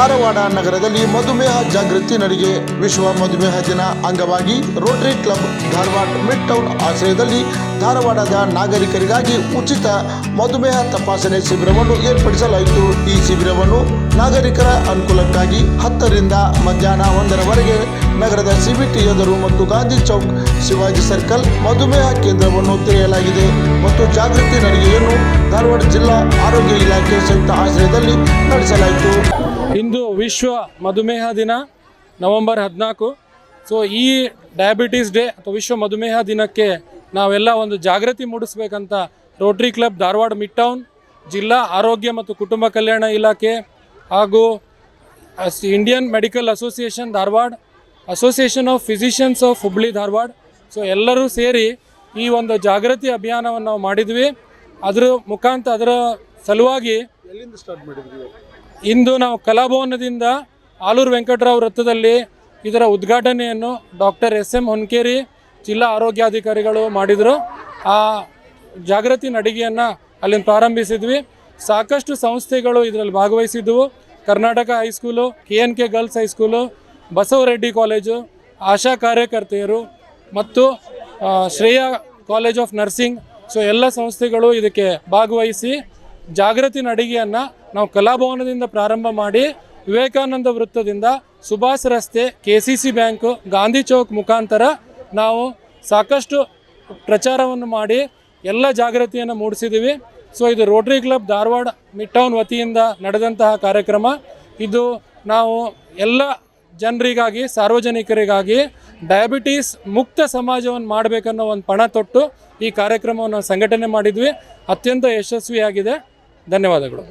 ಧಾರವಾಡ ನಗರದಲ್ಲಿ ಮಧುಮೇಹ ಜಾಗೃತಿ ನಡಿಗೆ ವಿಶ್ವ ಮಧುಮೇಹ ದಿನ ಅಂಗವಾಗಿ Rotary Club Dharwad Midtown ಆಶ್ರಯದಲ್ಲಿ ಧಾರವಾಡದ ನಾಗರಿಕರಿಗಾಗಿ ಉಚಿತ ಮಧುಮೇಹ ತಪಾಸಣೆ ಶಿಬಿರವನ್ನು ಏರ್ಪಡಿಸಲಾಯಿತು. ಈ ಶಿಬಿರವನ್ನು ನಾಗರಿಕರ ಅನುಕೂಲಕ್ಕಾಗಿ ಹತ್ತರಿಂದ ಮಧ್ಯಾಹ್ನ ಒಂದರವರೆಗೆ ನಗರದ ಸಿಬಿಟಿ ಎದುರು ಮತ್ತು ಗಾಂಧಿ ಚೌಕ್ ಶಿವಾಜಿ ಸರ್ಕಲ್ ಮಧುಮೇಹ ಕೇಂದ್ರವನ್ನು ತೆರೆಯಲಾಗಿದೆ ಮತ್ತು ಜಾಗೃತಿ ನಡಿಗೆಯನ್ನು ಧಾರವಾಡ ಜಿಲ್ಲಾ ಆರೋಗ್ಯ ಇಲಾಖೆ ಸಂಯುಕ್ತ ಆಶ್ರಯದಲ್ಲಿ ನಡೆಸಲಾಯಿತು. ಇಂದು ವಿಶ್ವ ಮಧುಮೇಹ ದಿನ, ನವೆಂಬರ್ ಹದಿನಾಲ್ಕು. ಸೊ ಈ ಡಯಾಬಿಟೀಸ್ ಡೇ ಅಥವಾ ವಿಶ್ವ ಮಧುಮೇಹ ದಿನಕ್ಕೆ ನಾವೆಲ್ಲ ಒಂದು ಜಾಗೃತಿ ಮೂಡಿಸ್ಬೇಕಂತ Rotary Club Dharwad Midtown ಜಿಲ್ಲಾ ಆರೋಗ್ಯ ಮತ್ತು ಕುಟುಂಬ ಕಲ್ಯಾಣ ಇಲಾಖೆ ಹಾಗೂ Indian Medical Association Dharwad Association of Physicians of Hubli Dharwad. So ಎಲ್ಲರೂ ಸೇರಿ ಈ ಒಂದು ಜಾಗೃತಿ ಅಭಿಯಾನವನ್ನು ನಾವು ಮಾಡಿದ್ವಿ. ಅದರ ಮುಖಾಂತರ ಅದರ ಸಲುವಾಗಿ ಎಲ್ಲಿಂದ ಸ್ಟಾರ್ಟ್ ಮಾಡಿದ್ವಿ ಇಂದು ನಾವು ಕಲಾಭವನದಿಂದ ಆಲೂರು ವೆಂಕಟರಾವ್ ವೃತ್ತದಲ್ಲಿ ಇದರ ಉದ್ಘಾಟನೆಯನ್ನು ಡಾಕ್ಟರ್ ಎಸ್ ಎಂ ಹೊನ್ಕೇರಿ ಜಿಲ್ಲಾ ಆರೋಗ್ಯಾಧಿಕಾರಿಗಳು ಮಾಡಿದರು. ಆ ಜಾಗೃತಿ ನಡಿಗೆಯನ್ನು ಅಲ್ಲಿಂದ ಪ್ರಾರಂಭಿಸಿದ್ವಿ. ಸಾಕಷ್ಟು ಸಂಸ್ಥೆಗಳು ಇದರಲ್ಲಿ ಭಾಗವಹಿಸಿದ್ದವು. Karnataka high school K N K girls high school Basavareddy college ASHA ಕಾರ್ಯಕರ್ತೆಯರು ಮತ್ತು Shreya college of nursing so ಎಲ್ಲ ಸಂಸ್ಥೆಗಳು ಇದಕ್ಕೆ ಭಾಗವಹಿಸಿ ಜಾಗೃತಿ ನಡಿಗೆಯನ್ನು ನಾವು ಕಲಾಭವನದಿಂದ ಪ್ರಾರಂಭ ಮಾಡಿ ವಿವೇಕಾನಂದ ವೃತ್ತದಿಂದ ಸುಭಾಷ್ ರಸ್ತೆ K C C bank Gandhi Chowk ಮುಖಾಂತರ ನಾವು ಸಾಕಷ್ಟು ಪ್ರಚಾರವನ್ನು ಮಾಡಿ ಎಲ್ಲ ಜಾಗೃತಿಯನ್ನು ಮೂಡಿಸಿದ್ದೀವಿ ಸೊ ಇದು Rotary Club Dharwad Midtown ವತಿಯಿಂದ ನಡೆದಂತಹ ಕಾರ್ಯಕ್ರಮ. ಇದು ನಾವು ಎಲ್ಲ ಜನರಿಗಾಗಿ, ಸಾರ್ವಜನಿಕರಿಗಾಗಿ ಡಯಾಬಿಟೀಸ್ ಮುಕ್ತ ಸಮಾಜವನ್ನು ಮಾಡಬೇಕನ್ನೋ ಒಂದು ಪಣ ತೊಟ್ಟು ಈ ಕಾರ್ಯಕ್ರಮವನ್ನು ಸಂಘಟನೆ ಮಾಡಿದ್ವಿ. ಅತ್ಯಂತ ಯಶಸ್ವಿಯಾಗಿದೆ. ಧನ್ಯವಾದಗಳು.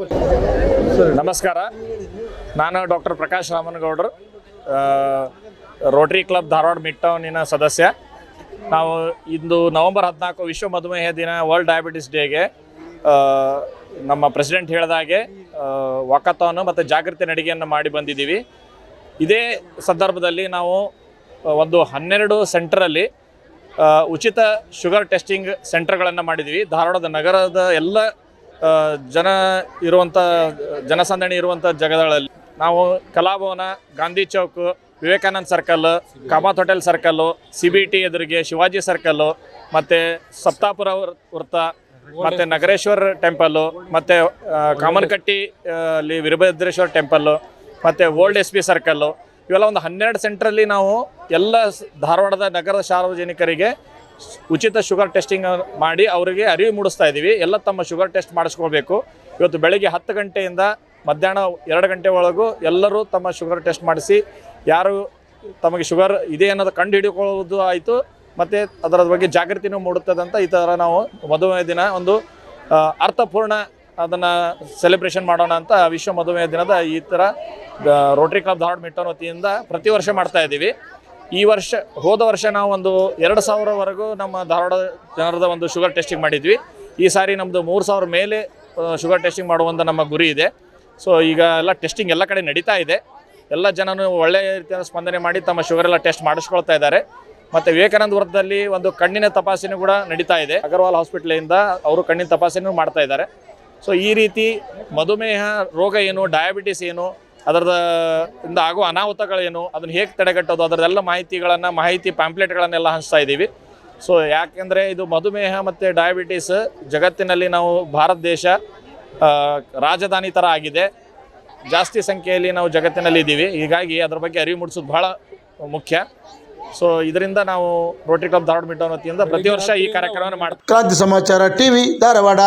ನಮಸ್ಕಾರ. ನಾನು ಡಾಕ್ಟರ್ ಪ್ರಕಾಶ್ ರಾಮನಗೌಡರು ರೋಟರಿ ಕ್ಲಬ್ ಧಾರವಾಡ ಮಿಡ್ ಟೌನಿನ ಸದಸ್ಯ. ನಾವು ಇಂದು ನವೆಂಬರ್ ಹದಿನಾಲ್ಕು ವಿಶ್ವ ಮಧುಮೇಹ ದಿನ ವರ್ಲ್ಡ್ ಡಯಾಬಿಟಿಸ್ ಡೇಗೆ ನಮ್ಮ ಪ್ರೆಸಿಡೆಂಟ್ ಹೇಳಿದಾಗೆ ವಾಕಥಾನು ಮತ್ತು ಜಾಗೃತಿ ನಡಿಗೆಯನ್ನು ಮಾಡಿ ಬಂದಿದ್ದೀವಿ. ಇದೇ ಸಂದರ್ಭದಲ್ಲಿ ನಾವು ಒಂದು ಹನ್ನೆರಡು ಸೆಂಟ್ರಲ್ಲಿ ಉಚಿತ ಶುಗರ್ ಟೆಸ್ಟಿಂಗ್ ಸೆಂಟರ್ಗಳನ್ನು ಮಾಡಿದ್ದೀವಿ. ಧಾರವಾಡದ ನಗರದ ಎಲ್ಲ ಜನ ಇರುವಂಥ ಜನಸಂದಣಿ ಇರುವಂಥ ಜಗಗಳಲ್ಲಿ ನಾವು Kalabhavan, Gandhi Chowk, Vivekananda circle Kamath hotel circle C B T ಎದುರಿಗೆ ಶಿವಾಜಿ ಸರ್ಕಲ್ಲು ಮತ್ತು ಸಪ್ತಾಪುರ ವೃತ್ತ ಮತ್ತು ನಗರೇಶ್ವರ್ ಟೆಂಪಲ್ಲು ಮತ್ತು ಕಾಮನಕಟ್ಟಿ ಅಲ್ಲಿ ವೀರಭದ್ರೇಶ್ವರ ಟೆಂಪಲ್ಲು ಮತ್ತು ಓಲ್ಡ್ ಎಸ್ ಪಿ ಸರ್ಕಲ್ಲು ಇವೆಲ್ಲ ಒಂದು ಹನ್ನೆರಡು ಸೆಂಟ್ರಲ್ಲಿ ನಾವು ಎಲ್ಲ ಧಾರವಾಡದ ನಗರದ ಸಾರ್ವಜನಿಕರಿಗೆ ಉಚಿತ ಶುಗರ್ ಟೆಸ್ಟಿಂಗ್ ಮಾಡಿ ಅವರಿಗೆ ಅರಿವು ಮೂಡಿಸ್ತಾ ಇದ್ದೀವಿ. ಎಲ್ಲ ತಮ್ಮ ಶುಗರ್ ಟೆಸ್ಟ್ ಮಾಡಿಸ್ಕೋಬೇಕು ಇವತ್ತು ಬೆಳಿಗ್ಗೆ ಹತ್ತು ಗಂಟೆಯಿಂದ ಮಧ್ಯಾಹ್ನ ಎರಡು ಗಂಟೆ ಒಳಗೂ ಎಲ್ಲರೂ ತಮ್ಮ ಶುಗರ್ ಟೆಸ್ಟ್ ಮಾಡಿಸಿ, ಯಾರು ತಮಗೆ ಶುಗರ್ ಇದೆ ಅನ್ನೋದು ಕಂಡು ಹಿಡಿಕೊಳ್ಳುವುದು ಆಯಿತು. ಮತ್ತು ಅದರ ಬಗ್ಗೆ ಜಾಗೃತಿನೂ ಮೂಡುತ್ತದೆ ಅಂತ ಈ ಥರ ನಾವು ಮದುವೆ ದಿನ ಒಂದು ಅರ್ಥಪೂರ್ಣ ಅದನ್ನು ಸೆಲೆಬ್ರೇಷನ್ ಮಾಡೋಣ ಅಂತ ವಿಶ್ವ ಮಧುಮೇಹ ದಿನದ ಈ ಥರ ರೋಟ್ರಿ ಕ್ಲಬ್ ಧಾರವಾಡ ಮಿಟ್ಟನ್ ವತಿಯಿಂದ ಪ್ರತಿ ವರ್ಷ ಮಾಡ್ತಾ ಇದ್ದೀವಿ. ಈ ವರ್ಷ, ಹೋದ ವರ್ಷ ನಾವು ಒಂದು ಎರಡು ಸಾವಿರವರೆಗೂ ನಮ್ಮ ಧಾರವಾಡ ಜನರದ ಒಂದು ಶುಗರ್ ಟೆಸ್ಟಿಂಗ್ ಮಾಡಿದ್ವಿ. ಈ ಸಾರಿ ನಮ್ಮದು ಮೂರು ಸಾವಿರ ಮೇಲೆ ಶುಗರ್ ಟೆಸ್ಟಿಂಗ್ ಮಾಡುವಂಥ ನಮ್ಮ ಗುರಿ ಇದೆ. ಸೊ ಈಗ ಎಲ್ಲ ಟೆಸ್ಟಿಂಗ್ ಎಲ್ಲ ಕಡೆ ನಡೀತಾ ಇದೆ. ಎಲ್ಲ ಜನನು ಒಳ್ಳೆಯ ರೀತಿಯ ಸ್ಪಂದನೆ ಮಾಡಿ ತಮ್ಮ ಶುಗರ್ ಎಲ್ಲ ಟೆಸ್ಟ್ ಮಾಡಿಸ್ಕೊಳ್ತಾ ಇದ್ದಾರೆ. ಮತ್ತು ವಿವೇಕಾನಂದ ವೃತ್ತದಲ್ಲಿ ಒಂದು ಕಣ್ಣಿನ ತಪಾಸಣೆ ಕೂಡ ನಡೀತಾ ಇದೆ. ಅಗರ್ವಾಲ್ ಹಾಸ್ಪಿಟ್ಲಿಂದ ಅವರು ಕಣ್ಣಿನ ತಪಾಸಣೆ ಮಾಡ್ತಾ ಇದ್ದಾರೆ. ಸೊ ಈ ರೀತಿ ಮಧುಮೇಹ ರೋಗ ಏನು ಡಯಾಬಿಟಿಸ್ ಏನು ಅದರದ ಇಂದ ಆಗುವ ಅನಾಹುತಗಳೇನು, ಅದನ್ನು ಹೇಗೆ ತಡೆಗಟ್ಟೋದು ಅದರದೆಲ್ಲ ಮಾಹಿತಿಗಳನ್ನು, ಮಾಹಿತಿ ಪ್ಯಾಂಪ್ಲೆಟ್ಗಳನ್ನೆಲ್ಲ ಹಂಚ್ತಾ ಇದ್ದೀವಿ. ಸೊ ಯಾಕೆಂದರೆ ಇದು ಮಧುಮೇಹ ಮತ್ತು ಡಯಾಬಿಟಿಸ್ ಜಗತ್ತಿನಲ್ಲಿ ನಾವು ಭಾರತ ದೇಶ ರಾಜಧಾನಿ ಥರ ಆಗಿದೆ. ಜಾಸ್ತಿ ಸಂಖ್ಯೆಯಲ್ಲಿ ನಾವು ಜಗತ್ತಿನಲ್ಲಿ ಇದ್ದೀವಿ. ಹೀಗಾಗಿ ಅದ್ರ ಬಗ್ಗೆ ಅರಿವು ಮೂಡಿಸೋದು ಬಹಳ ಮುಖ್ಯ. ಸೊ ಇದರಿಂದ ನಾವು ರೋಟರಿ ಕ್ಲಬ್ ಧಾರವಾಡ ವತಿಯಿಂದ ಪ್ರತಿ ವರ್ಷ ಈ ಕಾರ್ಯಕ್ರಮವನ್ನು ಮಾಡ್ತೀವಿ ಕ್ರಾಂತಿ ಸಮಾಚಾರ, ಟಿವಿ, ಧಾರವಾಡ.